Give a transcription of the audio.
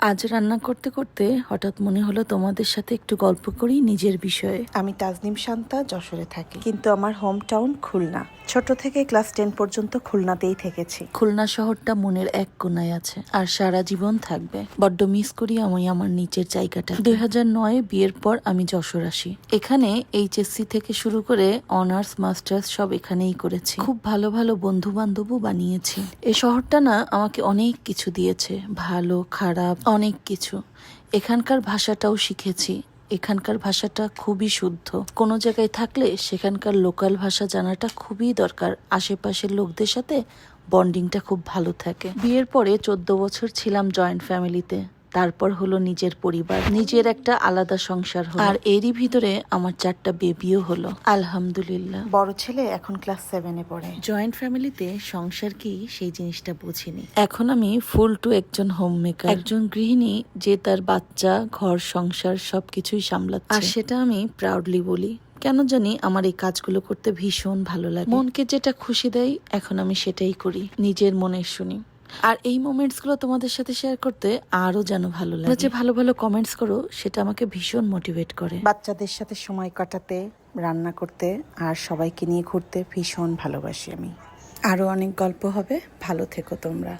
আজ রান্না করতে করতে হঠাৎ মনে হলো তোমাদের সাথে একটু গল্প করি নিজের বিষয়ে। আমি তাজনিম শান্তা যশোরে থাকি। কিন্তু আমার হোম টাউন খুলনা। ছোট থেকে ক্লাস টেন পর্যন্ত খুলনাতেই থেকেছি। খুলনা শহরটা মনের এক কোনায় আছে আর সারা জীবন থাকবে। বড্ড মিস করি আমি আমার নিচের জায়গাটা। দুই হাজার নয় বিয়ের পর আমি যশোর আসি। এখানে এইচএসসি থেকে শুরু করে অনার্স মাস্টার্স সব এখানেই করেছি। খুব ভালো ভালো বন্ধু বান্ধবও বানিয়েছি। এই শহরটা না আমাকে অনেক কিছু দিয়েছে। ভালো খারাপ অনেক কিছু। এখানকার ভাষাটাও শিখেছি। এখানকার ভাষাটা খুবই শুদ্ধ। কোনো জায়গায় থাকলে সেখানকার লোকাল ভাষা জানাটা খুবই দরকার। আশেপাশের লোকদের সাথে বন্ডিংটা খুব ভালো থাকে। বিয়ের পরে চোদ্দ বছর ছিলাম জয়েন্ট ফ্যামিলিতে তারপর হলো নিজের পরিবার নিজের একটা আলাদা সংসার হলো। আর এরই ভিতরে আমার চারটা বেবিও হলো। আলহামদুলিল্লাহ। বড় ছেলে এখন ক্লাস সেভেনে পড়ে। জয়েন্ট ফ্যামিলিতে সংসার কি সেই জিনিসটা বুঝিনি। এখন আমি ফুল টু একজন হোম মেকার একজন গৃহিণী যে তার বাচ্চা ঘর সংসার সবকিছুই সামলাচ্ছে। আর সেটা আমি প্রাউডলি বলি কেন জানি আমার এই কাজগুলো করতে ভীষণ ভালো লাগে। মনকে যেটা খুশি দেয় এখন আমি সেটাই করি নিজের মনের শুনি। আর এই মোমেন্টসগুলো তোমাদের সাথে শেয়ার করতে আরও যেন ভালো লাগে যে ভালো ভালো কমেন্টস করো সেটা আমাকে ভীষণ মোটিভেট করে। বাচ্চাদের সাথে সময় কাটাতে রান্না করতে আর সবাইকে নিয়ে ঘুরতে ভীষণ ভালোবাসি আমি। আরও অনেক গল্প হবে ভালো থেকো তোমরা।